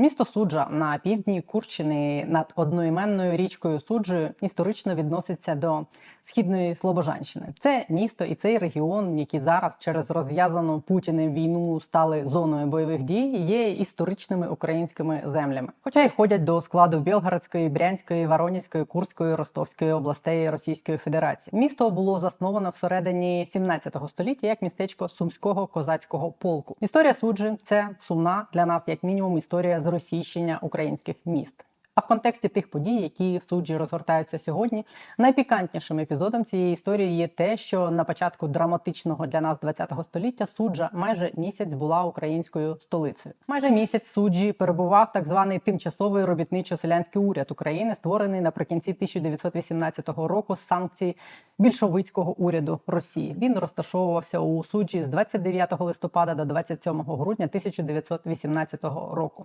Місто Суджа на півдні Курщини над одноіменною річкою Суджею історично відноситься до східної Слобожанщини. Це місто і цей регіон, які зараз через розв'язану Путіним війну стали зоною бойових дій, є історичними українськими землями, хоча й входять до складу Білгородської, Брянської, Воронізької, Курської, Ростовської областей Російської Федерації. Місто було засновано всередині 17 століття як містечко сумського козацького полку. Історія суджі це сумна для нас, як мінімум, історія зросійщення українських міст. А в контексті тих подій, які в суджі розгортаються сьогодні, найпікантнішим епізодом цієї історії є те, що на початку драматичного для нас 20-го століття суджа майже місяць була українською столицею. Майже місяць суджі перебував так званий тимчасовий робітничо-селянський уряд України, створений наприкінці 1918 року з санкцій більшовицького уряду Росії. Він розташовувався у суджі з 29 листопада до 27 грудня 1918 року.